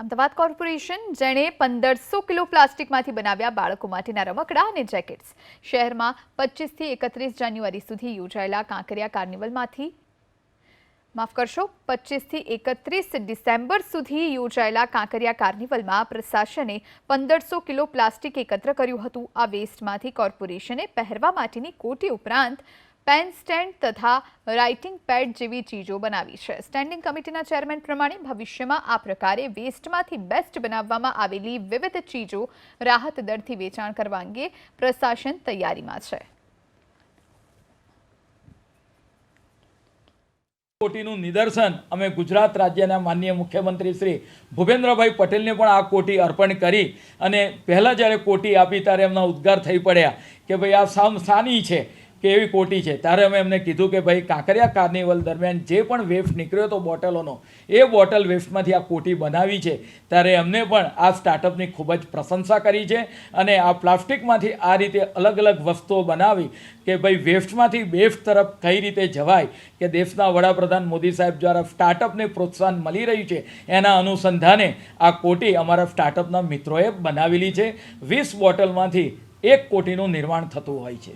Ahmedabad corporation જેણે પંદરસો kilo પ્લાસ્ટિકમાંથી બનાવ્યા બાળકો માટેના રમકડા અને જેકેટ્સ. શહેરમાં પચીસથી એકત્રીસ જાન્યુઆરી સુધી યોજાયેલા કાંકરિયા કાર્નિવલમાંથી માફ કરશો, પચીસથી એકત્રીસ ડિસેમ્બર સુધી યોજાયેલા કાંકરિયા કાર્નિવલમાં પ્રશાસને પંદરસો કિલો પ્લાસ્ટિક એકત્ર કર્યું હતું. આ વેસ્ટમાંથી કોર્પોરેશને પહેરવા માટેની કોટી ઉપરાંત પેન સ્ટેન્ડ તથા રાઇટિંગ પેડ જેવી ચીજો બનાવી છે. સ્ટેન્ડિંગ કમિટીના ચેરમેન પ્રમાણે ભવિષ્યમાં આ પ્રકારે વેસ્ટમાંથી બેસ્ટ બનાવવામાં આવેલી વિવિધ ચીજો રાહત દરથી વેચાણ કરવા અંગે પ્રશાસન તૈયારીમાં છે. કોટીનું નિદર્શન અમે ગુજરાત રાજ્યના માનનીય મુખ્યમંત્રી શ્રી ભૂપેન્દ્રભાઈ પટેલને પણ આ કોટી અર્પણ કરી અને પહેલાં જ્યારે કોટી આપી ત્યારે એમના ઉદ્ગાર થઈ પડ્યા કે ભાઈ આ સામ સાની છે. કે એવી કોટી છે. ત્યારે અમે એમને કીધું કે ભાઈ, કાંકરિયા કાર્નિવલ દરમિયાન જે પણ વેફ્ટ નીકળ્યો હતો બોટલોનો, એ બોટલ વેફ્ટમાંથી આ કોટી બનાવી છે. ત્યારે એમને પણ આ સ્ટાર્ટઅપની ખૂબ જ પ્રશંસા કરી છે અને આ પ્લાસ્ટિકમાંથી આ રીતે અલગ અલગ વસ્તુઓ બનાવી કે ભાઈ વેફ્ટમાંથી બેફ્ટ તરફ કઈ રીતે જવાય કે દેશના વડાપ્રધાન મોદી સાહેબ દ્વારા સ્ટાર્ટઅપને પ્રોત્સાહન મળી રહ્યું છે, એના અનુસંધાને આ કોટી અમારા સ્ટાર્ટઅપના મિત્રોએ બનાવેલી છે. વીસ બોટલમાંથી એક કોટીનું નિર્માણ થતું હોય છે.